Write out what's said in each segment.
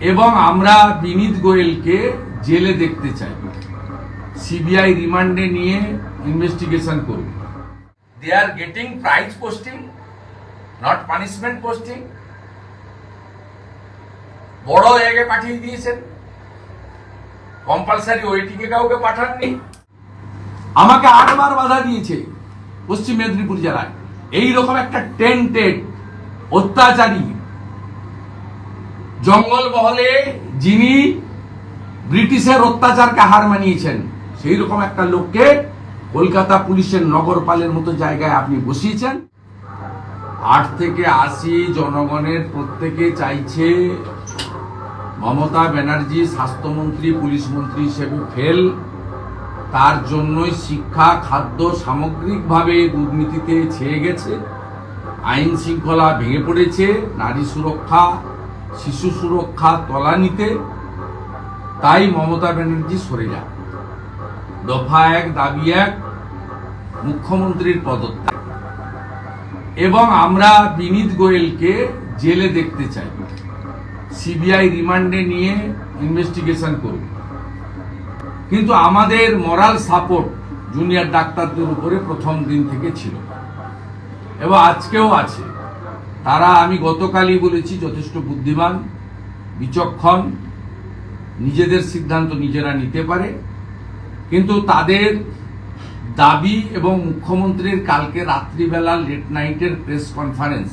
এবং আমরা বিনীত গোয়েলকে জেলে দেখতে চাই। সিবিআই রিমান্ডে নিয়ে ইনভেস্টিগেশন করুন they are getting prize posting not punishment posting বড় জায়গায় পাঠিয়ে দিয়েছেন। কম্পালসারি ওয়েটিং এ কাউকে পাঠাননি। আমাকে আটবার বাধা দিয়েছে পশ্চিম মেদিনীপুর জেলায়। এই রকম একটা টেন্টেড অত্যাচারী জঙ্গল মহলে যিনি ব্রিটিশের অত্যাচারকে হার মানিয়েছেন সেই রকম একটা লোককে কলকাতা পুলিশের নগরপালের মতো জায়গায় আপনি বসিয়েছেন। আট থেকে আশি জনগণের প্রত্যেকে চাইছে মমতা ব্যানার্জি, স্বাস্থ্যমন্ত্রী, পুলিশ মন্ত্রী হিসেবে ফেল। তার জন্যই শিক্ষা, খাদ্য সামগ্রিকভাবে দুর্নীতিতে ছেয়ে গেছে। আইন শৃঙ্খলা ভেঙে পড়েছে, নারী সুরক্ষা শিশু সুরক্ষা তলানিতে, তাই মমতা ব্যানার্জি সরে যান। দফা এক, দাবি এক, মুখ্যমন্ত্রীর পদত্যাগ। এবং আমরা বিনীত গোয়েলকে জেলে দেখতে চাই। সিবিআই রিমান্ডে নিয়ে ইনভেস্টিগেশন করুন। কিন্তু আমাদের মরাল সাপোর্ট জুনিয়র ডাক্তারদের উপরে প্রথম দিন থেকে ছিল। এবং আজকেও আছে। তারা, আমি গতকালই বলেছি, যথেষ্ট বুদ্ধিমান, বিচক্ষণ, নিজেদের সিদ্ধান্ত নিজেরা নিতে পারে। কিন্তু তাদের দাবি এবং মুখ্যমন্ত্রীর কালকে রাত্রিবেলা লেট নাইটের প্রেস কনফারেন্স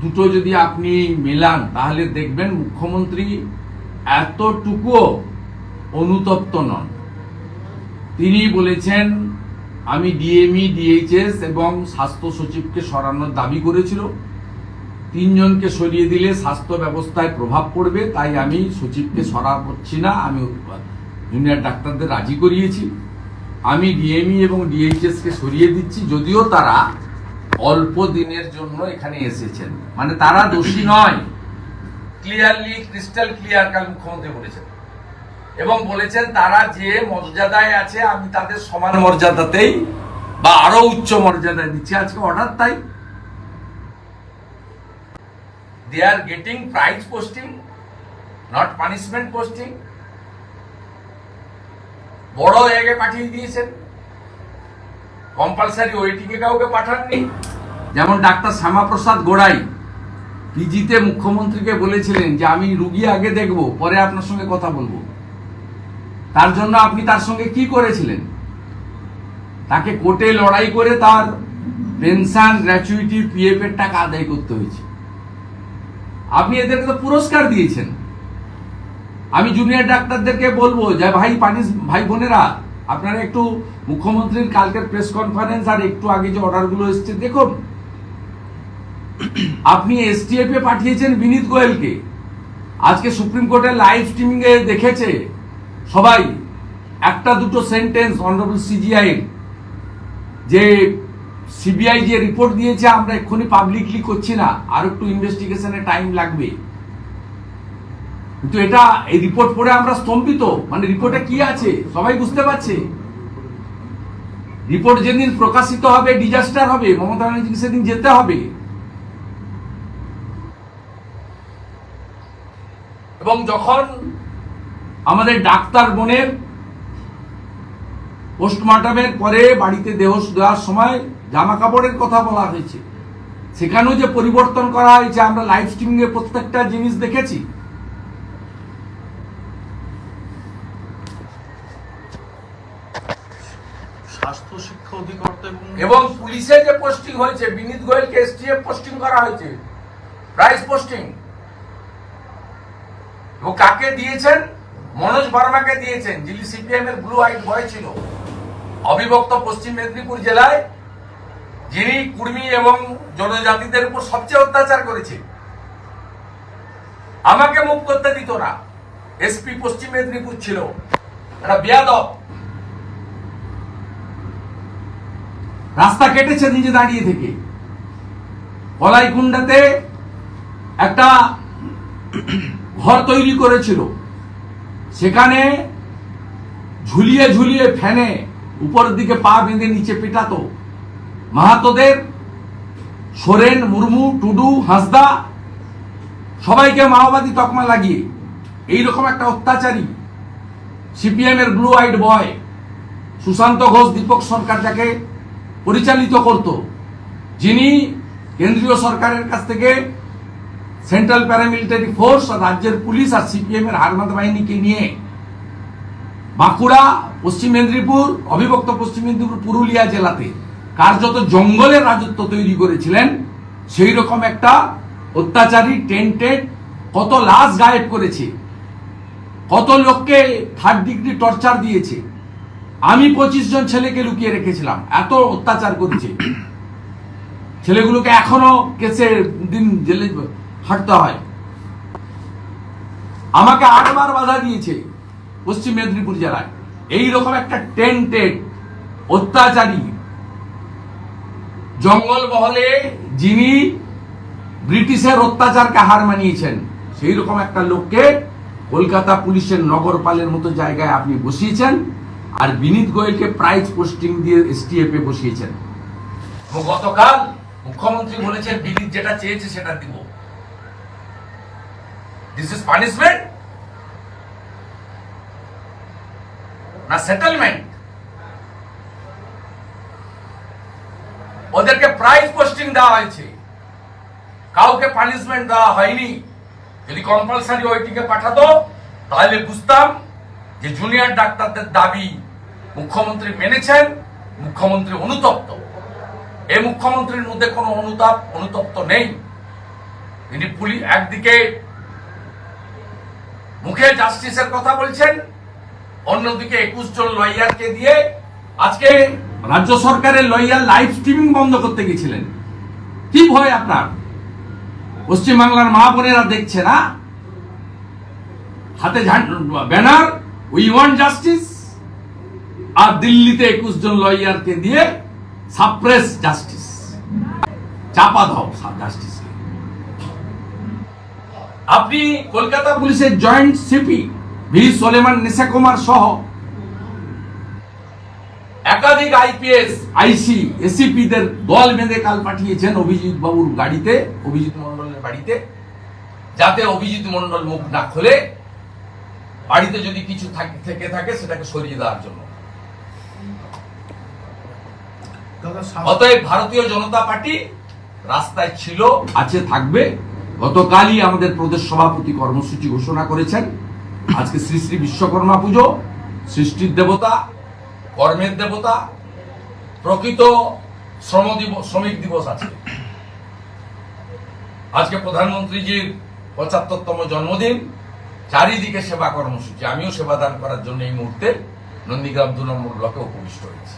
দুটো যদি আপনি মেলান, তাহলে দেখবেন মুখ্যমন্ত্রী এতটুকুও অনুতপ্ত নন। তিনি বলেছেন, আমি ডিএমই ডিএইচএস এবং স্বাস্থ্য সচিবকে সরানোর দাবি করেছিল। তিনজনকে সরিয়ে দিলে স্বাস্থ্য ব্যবস্থায় প্রভাব পড়বে, তাই আমি সচিবকে সরা করছি না, আমি জুনিয়র ডাক্তারদের রাজি করিয়েছি। আমি ডিএমই এবং ডিএইচএস কে সরিয়ে দিচ্ছি, যদিও তারা অল্প দিনের জন্য এখানে এসেছেন। মানে তারা দোষী নয়। ক্লিয়ারলি, ক্রিস্টাল ক্লিয়ার কাল মুখ্যমন্ত্রী বলেছেন। এবং বলেছেন তারা যে মর্যাদায় আছে, আমি তাদের সমান মর্যাদাতেই বা আরও উচ্চ মর্যাদায় দিচ্ছি। আজকে অর্ডার তাই they are getting prize posting not punishment posting বড় জায়গায় পাঠিয়ে দিয়েছেন। কম্পালসারি ওয়েটিং এ কাউকে পাঠাননি। যেমন ডাক্তার শ্যামাপ্রসাদ গোড়াই, পিজিতে মুখ্যমন্ত্রীকে বলেছিলেন যে, আমি রুগী আগে দেখব, পরে আপনার সঙ্গে কথা বলব। তার জন্য আপনি তার সঙ্গে কি করেছিলেন? তাকে কোর্টে লড়াই করে তার পেনশন, গ্র্যাচুইটি পিএফ এর টাকা আদায় করতে হয়েছে। আপনি এদেরকে তো পুরস্কার দিয়েছেন। আমি জুনিয়র ডাক্তারদেরকে বলব যে, ভাই পানি ভাই বোনেরা, আপনারা একটু মুখ্যমন্ত্রীর কালকের প্রেস কনফারেন্স আর একটু আগে যে অর্ডারগুলো এসছে, দেখুন। আপনি এসটিএফ এ পাঠিয়েছেন বিনীত গোয়েলকে। আজকে সুপ্রিম কোর্টের লাইভ স্ট্রিমিং এ দেখেছে। সবাই, একটা দুটো সেন্টেন্স অনারেবল সিজিআই যে সিবিআই যে রিপোর্ট দিয়েছে, আমরা এক্ষুনি পাবলিকলি করছি না। আর একটু ইনভেস্টিগেশনে টাইম লাগবে। কিন্তু এটা, এই রিপোর্ট পড়ে আমরা স্তম্ভিত। মানে রিপোর্টে কি আছে, সবাই বুঝতে পারছে। রিপোর্ট যেদিন প্রকাশিত হবে ডিজাস্টার হবে, মমতা ব্যানার্জিকে সেদিন যেতে হবে। এবং যখন আমাদের ডাক্তার বোনের পোস্টমর্টমের পরে বাড়িতে দেহ দেওয়ার সময় জামা কাপড়ের কথা বলা হয়েছে। সেখানেও যে পরিবর্তন করা হয়েছে আমরা লাইভ স্ট্রিমিং এ প্রত্যেকটা জিনিস দেখেছি। স্বাস্থ্য শিক্ষা অধিকর্তা এবং এবং পুলিশে যে পোস্টিং হয়েছে বিনীত গোয়েলকে এসটিএফ পোস্টিং করা হয়েছে। প্রাইস পোস্টিং ও কাকে দিয়েছেন? মনোজ বর্মাকে দিয়েছেন যিনি সিপিএম এর ব্লু হোয়াইট বয় ছিল। অবিভক্ত পশ্চিম মেদিনীপুর জেলায় যিনি কুর্মী এবং জনজাতিদের উপর সবচেয়ে অত্যাচার করেছে। আমাকে মুখ করতে দিত না। এসপি পশ্চিম মেদিনীপুর ছিল। একটা বেয়াদব। রাস্তা কেটেছে নিজে দাঁড়িয়ে থেকে। কলাইকুণ্ডাতে একটা ঘর তৈরি করেছিল। সেখানে ঝুলিয়ে ঝুলিয়ে ফ্যানে উপরের দিকে পা বেঁধে নিচে পেটাতো। মাহাতোদের, সোরেন, মুর্মু, টুডু, হাসদা, সবাইকে মাওবাদী তকমা লাগিয়ে, এইরকম একটা অত্যাচারী সিপিএম এর blue eyed boy Sushanta Ghosh, Dipak Sarkar যাকে পরিচালিত করত, যিনি কেন্দ্রীয় সরকারের কাছ থেকে সেন্ট্রাল প্যারামিলিটারি ফোর্স আর রাজ্যের পুলিশ আর সিপিএম এর হারমাদ বাহিনীকে নিয়ে বাঁকুড়া, পশ্চিম মেদিনীপুর, অবিভক্ত পশ্চিম মেদিনীপুর, পুরুলিয়া জেলাতে কার্যত জঙ্গলের রাজত্ব তৈরি করেছিলেন সেই রকম একটা অত্যাচারী টেন্টেড কত লাশ গায়েব করেছে, কত লোককে থার্ড ডিগ্রি টর্চার দিয়েছে। আমি পঁচিশ জন ছেলেকে লুকিয়ে রেখেছিলাম, এত অত্যাচার করেছে। ছেলেগুলোকে এখনও কেসে দিন জেলে হাঁটতে হয়। আমাকে আটবার বাধা দিয়েছে পশ্চিম মেদিনীপুর জেলায়। এই রকম একটা টেন্টেড অত্যাচারী জঙ্গল মহলে যিনি ব্রিটিশের অত্যাচারকে হার মানিয়েছেন, সেই রকম একটা লোককে কলকাতা পুলিশের নগরপালের মতো জায়গায় আপনি বসিয়েছেন আর বিনীত গোয়েলকে প্রাইজ পোস্টিং দিয়ে এসটিএফ এ বসিয়েছেন। গতকাল মুখ্যমন্ত্রী বলেছেন, বিনীত যেটা চেয়েছে সেটা দিব। দিস ইজ পানিশমেন্ট না সেটেলমেন্ট ওদেরকে প্রাইজ পোস্টিং দেওয়া হয়েছে। কাউকে পানিশমেন্ট দেওয়া হয়নি। যদি কম্পালসারি ওইটিকে পাঠাতো, তাহলে বুঝতাম যে জুনিয়র ডাক্তারদের দাবি মুখ্যমন্ত্রী মেনেছেন, মুখ্যমন্ত্রী অনুতপ্ত। এই মুখ্যমন্ত্রীর মধ্যে কোনো অনুতাপ, অনুতপ্ত নেই। তিনি পুলিশ একদিকে মুখে জাস্টিসের কথা বলছেন, অন্যদিকে একুশ জন লয়ারকে দিয়ে আজকে রাজ্য সরকারের লয়ার লাইভ স্ট্রিমিং বন্ধ করতে গেছিলেন। কি ভয় আপনার? পশ্চিমবাংলার মা বোনেরা দেখছে না? হাতে ব্যানার, উই ওয়ান্ট জাস্টিস, আর দিল্লিতে একুশ জন লয়ারকে দিয়ে সাপ্রেস জাস্টিস। চাপা দাও জাস্টিস আপনি কলকাতা পুলিশের joint CP V. Solomon Nisha Kumar সহ একাধিক আইপিএস আইসি এসিপি দের দল বেঁধে কাল পাঠিয়েছেন অভিজিৎ বাবুর গাড়িতে অভিজিৎ মন্ডলের বাড়িতে যাতে অভিজিৎ মন্ডল মুখ না খোলে। বাড়িতে যদি কিছু থেকে থাকে সেটাকে সরিয়ে দেওয়ার জন্য। অতএব ভারতীয় জনতা পার্টি রাস্তায় ছিল আছে থাকবে। গতকালই আমাদের প্রদেশ সভাপতি কর্মসূচি ঘোষণা করেছেন। আজকে শ্রী শ্রী বিশ্বকর্মা পুজো সৃষ্টির দেবতা কর্মের দেবতা, প্রকৃত শ্রম দিবস, শ্রমিক দিবস আছে। আজকে প্রধানমন্ত্রীজির পঁচাত্তরতম জন্মদিন, চারিদিকে সেবা কর্মসূচি। আমিও সেবাদান করার জন্য এই মুহূর্তে নন্দীগ্রাম দু নম্বর ব্লকে উপবিষ্ট হয়েছি।